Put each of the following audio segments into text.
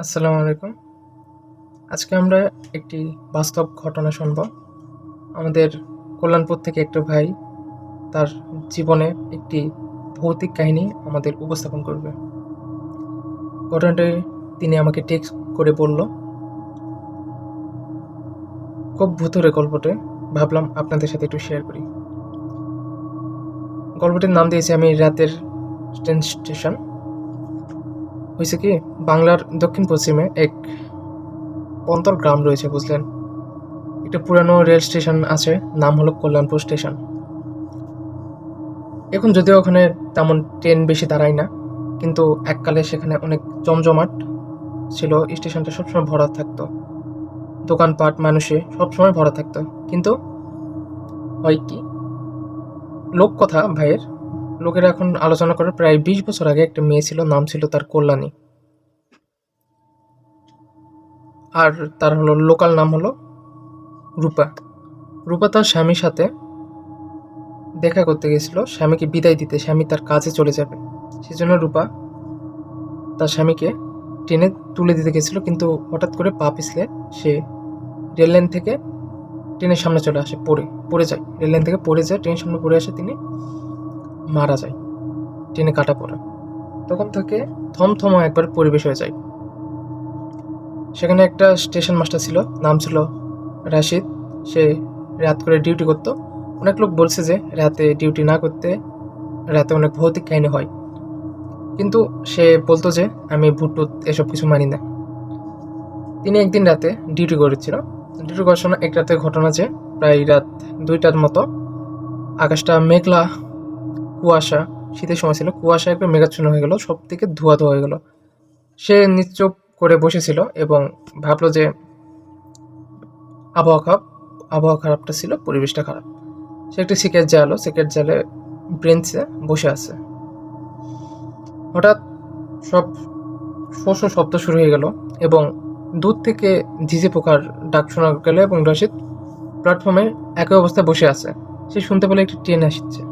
আসসালামু আলাইকুম। আজকে আমরা একটি বাস্তব ঘটনা শুনব। আমাদের কল্যাণপুর থেকে একটা ভাই তার জীবনে একটি ভৌতিক কাহিনী আমাদের উপস্থাপন করবে। ঘটনাটি তিনি আমাকে টেক্সট করে বলল। খুব ভুতুরে গল্পটি। ভাবলাম আপনাদের সাথে একটু শেয়ার করি। গল্পটির নাম দিয়েছি আমি রাতের ট্রেন স্টেশন হয়েছে কি? বাংলার দক্ষিণ পশ্চিমে এক অন্তর গ্রাম রয়েছে, বুঝলেন? একটা পুরানো রেল স্টেশন আছে, নাম হলো কল্যাণপুর স্টেশন। এখন যদিও ওখানে তেমন ট্রেন বেশি দাঁড়ায় না, কিন্তু এককালে সেখানে অনেক জমজমাট ছিল স্টেশনটা সবসময় ভরা থাকতো। দোকানপাট, মানুষে, সবসময় ভরা থাকতো। কিন্তু হয় কি? লোক কথা, ভাইয়ের। লোকেরা এখন আলোচনা করে, প্রায় বিশ বছর আগে একটা মেয়ে ছিল, নাম ছিল তার কল্যাণী। আর তার হলো লোকাল নাম হলো রূপা। রূপা তার স্বামীর সাথে দেখা করতে গেছিল, স্বামীকে বিদায় দিতে। স্বামী তার কাজে চলে যাবে। সেজন্য রূপা তার স্বামীকে ট্রেনে তুলে দিতে গেছিল, কিন্তু হঠাৎ করে পা পিছলে সে রেল লাইন থেকে ট্রেনের সামনে চলে আসে, পড়ে পড়ে যায়। রেল লাইন থেকে পড়ে যায়, ট্রেনের সামনে পড়ে আসে তিনি। মারা যায়। ট্রেনে কাটা পড়ে। তখন থেকে থমথমা একবার পরিবেশ হয়ে যায়। সেখানে একটা স্টেশন মাস্টার ছিল, নাম ছিল রাশিদ। সে রাত করে ডিউটি করতো। অনেক লোক বলছে যে রাতে ডিউটি না করতে রাতে অনেক ভৌতিক কাহিনী হয়। কিন্তু সে বলতো যে আমি ভুট টুত এসব কিছু মানি না। তিনি একদিন রাতে ডিউটি করেছিল। ডিউটি করার সময় এক রাতের ঘটনা যে প্রায় রাত দুইটার মতো আকাশটা মেঘলা কুয়াশা, শীতের সময় ছিল, কুয়াশা একবার মেঘাচ্ছন্ন হয়ে গেল সব থেকে ধোয়া ধোয়া হয়ে গেল। সে নিশ্চুপ করে বসেছিল এবং ভাবলো যে আবহাওয়া খারাপ, আবহাওয়া খারাপটা ছিল, পরিবেশটা খারাপ। সে একটি সিগারেট জ্বালো সিগারেট জালে ব্রেঞ্চে বসে আছে। হঠাৎ সব শো শো শব্দ শুরু হয়ে গেল এবং দূর থেকে ঝিঝে পোকার ডাক শোনা গেল এবং রশিদ প্ল্যাটফর্মে একই অবস্থায় বসে আছে। সে শুনতে পেলে একটি ট্রেন আসছে।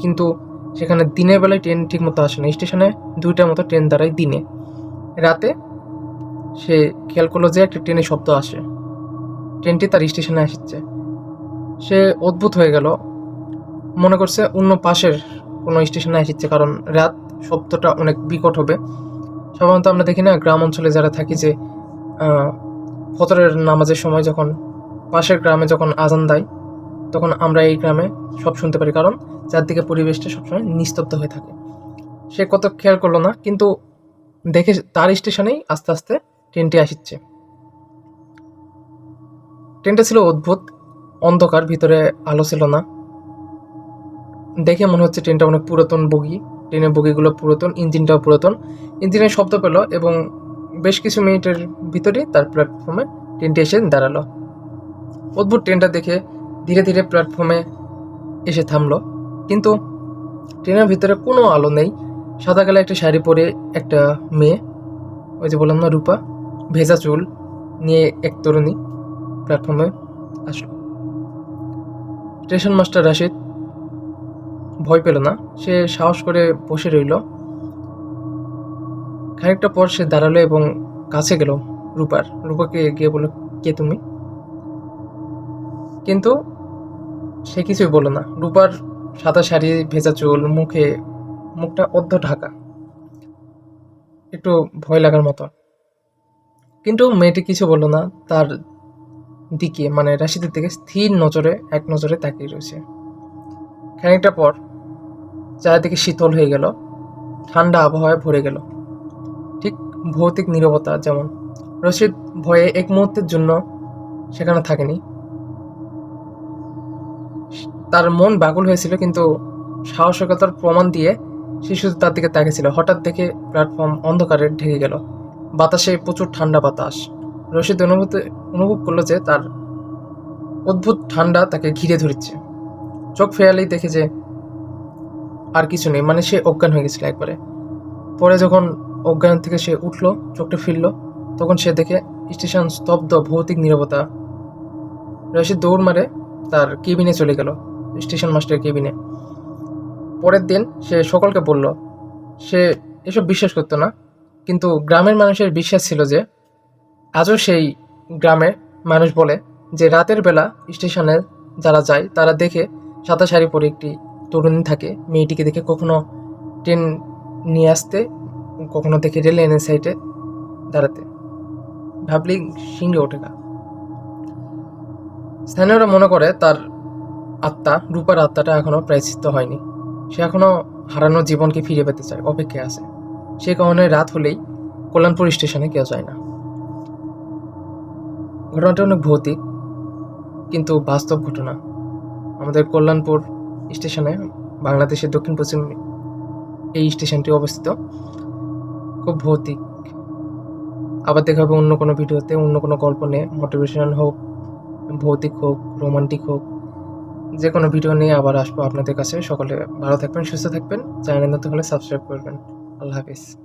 কিন্তু সেখানে দিনের বেলায় ট্রেন ঠিক মতো আসে না। স্টেশনে দুইটার মতো ট্রেন দাঁড়ায় দিনে। রাতে সে খেয়াল করল যে একটা ট্রেনের শব্দ আসে। ট্রেনটি তার স্টেশনে আসছে। সে অদ্ভুত হয়ে গেল। মনে করছে অন্য পাশের কোনো স্টেশনে আসছে কারণ রাত শব্দটা অনেক বিকট হবে। সাধারণত আমরা দেখি না গ্রাম অঞ্চলে যারা থাকি যে আহ, ফজরের নামাজের সময় যখন পাশের গ্রামে যখন আজান দেয় তখন আমরা এই গ্রামে সব শুনতে পারি। কারণ চারদিকে পরিবেশটা সবসময় নিস্তব্ধ হয়ে থাকে। সে কত খেয়াল করল না, কিন্তু দেখে তার স্টেশনেই আস্তে আস্তে ট্রেনটি আসছে। ট্রেনটা ছিল অদ্ভুত, অন্ধকার, ভিতরে আলো ছিল না। দেখে মনে হচ্ছে ট্রেনটা অনেক পুরাতন বগি, ট্রেনের বগিগুলো পুরাতন, ইঞ্জিনটাও পুরাতন। ইঞ্জিনের শব্দ পেল এবং বেশ কিছু মিনিটের ভিতরে তার প্ল্যাটফর্মে ট্রেনটি এসে দাঁড়াল। অদ্ভুত ট্রেনটা দেখে ধীরে ধীরে প্ল্যাটফর্মে এসে থামলো। কিন্তু ট্রেনের ভিতরে কোনো আলো নেই। সাদা কালো একটা শাড়ি পরে একটা মেয়ে, ওই যে বললাম না, রূপা, ভেজা চুল নিয়ে এক তরুণী প্ল্যাটফর্মে আসলো। স্টেশন মাস্টার রাশিদ ভয় পেল না। সে সাহস করে বসে রইল। খানিকটা পর সে দাঁড়াল এবং কাছে গেল রূপার। রূপাকে গিয়ে বলল, কে তুমি? কিন্তু সে কিছুই বলল না। রূপার সাদা শাড়ি, ভেজা চুল, মুখে, মুখটা অর্ধ ঢাকা। একটু ভয় লাগার মতো। কিন্তু মেয়েটি কিছু বলল না, তার দিকে মানে রাশিদের দিকে স্থির নজরে, এক নজরে তাকিয়ে রয়েছে। খানিকটা পর চারিদিকে শীতল হয়ে গেল, ঠান্ডা আবহাওয়ায় ভরে গেল। ঠিক ভৌতিক নীরবতা যেমন। রশিদ ভয়ে এক মুহূর্তের জন্য সেখানে থাকেনি। তার মন বাগুল হয়েছিল, কিন্তু সাহসিকতার প্রমাণ দিয়ে সে শুধু তার দিকে তাকিয়েছিল। হঠাৎ দেখে প্ল্যাটফর্ম অন্ধকারে ঢেকে গেল। বাতাসে প্রচুর ঠান্ডা বাতাস। রশিদ অনুভূতি, অনুভব করল যে তার অদ্ভুত ঠান্ডা তাকে ঘিরে ধরেছে। চোখ ফেরালেই দেখে যে আর কিছু নেই মানে সে অজ্ঞান হয়ে গেছিল একবারে। পরে যখন অজ্ঞান থেকে সে উঠল, চোখটা ফিরলো, তখন সে দেখে স্টেশন স্তব্ধ, ভৌতিক নীরবতা। রশিদ দৌড় মারে তার কেবিনে চলে গেল। স্টেশন মাস্টার কেবিনে। পরের দিন সে সকলকে বলল, সে এসব বিশ্বাস করতো না। কিন্তু গ্রামের মানুষের বিশ্বাস ছিল যে, আজও সেই গ্রামে মানুষ বলে যে, রাতের বেলা স্টেশনে যারা যায়, তারা দেখে সাদা শাড়ি পরে একটি তরুণী থাকে। মেয়েটিকে দেখে কখনো ট্রেন নিয়ে আসতে, কখনো দেখে রেল লাইনের সাইডে দাঁড়াতে। ভাবলি শিঙ্গে ওঠে না। স্থানীয়রা মনে করে তার আত্মা, রূপার আত্মাটা এখনও প্রায়শ্চিত্ত হয়নি। সে এখনও হারানো জীবনকে ফিরে পেতে চায়, অপেক্ষায় আছে। সে কারণে রাত হলেই কল্যাণপুর স্টেশনে কেউ যায় না। ঘটনাটা অনেক ভৌতিক, কিন্তু বাস্তব ঘটনা। আমাদের কল্যাণপুর স্টেশনে, বাংলাদেশের দক্ষিণ পশ্চিম এই স্টেশনটি অবস্থিত। খুব ভৌতিক। আবার দেখা হবে অন্য কোনো ভিডিওতে, অন্য কোনো গল্প নিয়ে। মোটিভেশনাল হোক, ভৌতিক হোক রোমান্টিক হোক যে কোনো ভিডিও নিয়ে আবার আসব আপনাদের কাছে। সকলে ভালো থাকবেন, সুস্থ থাকবেন। চ্যানেল নতুন হলে সাবস্ক্রাইব করবেন। আল্লাহ হাফিজ।